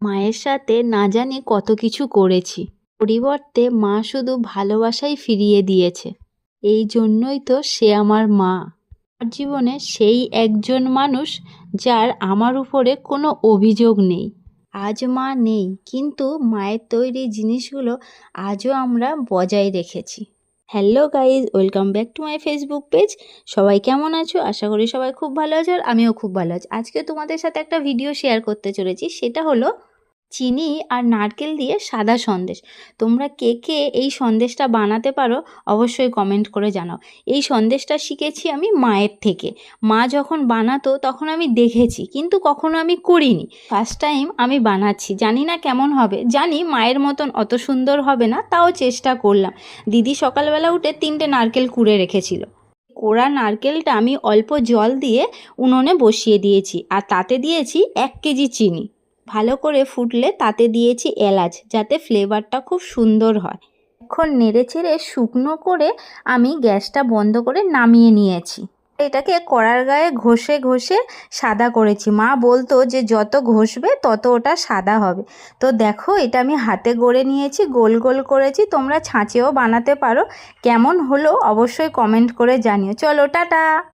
মায়ের সাথে না জানি কত কিছু করেছি। পরিবর্তে মা শুধু ভালোবাসাই ফিরিয়ে দিয়েছে। এই জন্যই তো সে আমার মা। আমার জীবনে সেই একজন মানুষ যার আমার উপরে কোনো অভিযোগ নেই। আজ মা নেই, কিন্তু মায়ের তৈরি জিনিসগুলো আজও আমরা বজায় রেখেছি। Hello guys, welcome back to my Facebook page. সবাই কেমন আছো? আশা করি সবাই খুব ভালো আছো আর আমিও খুব ভালো আছি। আজকে তোমাদের সাথে একটা ভিডিও শেয়ার করতে চলেছি, সেটা হলো চিনি আর নারকেল দিয়ে সাদা সন্দেশ। তোমরা কে কে এই সন্দেশটা বানাতে পারো অবশ্যই কমেন্ট করে জানাও। এই সন্দেশটা শিখেছি আমি মায়ের থেকে। মা যখন বানাতো তখন আমি দেখেছি, কিন্তু কখনো আমি করিনি। ফার্স্ট টাইম আমি বানাচ্ছি। জানি না কেমন হবে। জানি মায়ের মতন অত সুন্দর হবে না, তাও চেষ্টা করলাম। দিদি সকালবেলা উঠে তিনটে নারকেল কুড়ে রেখেছিল। কোড়া নারকেলটা আমি অল্প জল দিয়ে উনুনে বসিয়ে দিয়েছি, আর তাতে দিয়েছি এক কেজি চিনি। ভালো করে ফুটলে তাতে দিয়েছি এলাচ, যাতে ফ্লেভারটা খুব সুন্দর হয়। এখন নেড়ে চেড়ে শুকনো করে আমি গ্যাসটা বন্ধ করে নামিয়ে নিয়েছি। এটাকে কড়ার গায়ে ঘষে ঘষে সাদা করেছি। মা বলতো যে যত ঘষবে তত ওটা সাদা হবে। তো দেখো এটা আমি হাতে গড়ে নিয়েছি, গোল গোল করেছি। তোমরা ছাঁচেও বানাতে পারো। কেমন হলো অবশ্যই কমেন্ট করে জানিও। চলো, টাটা!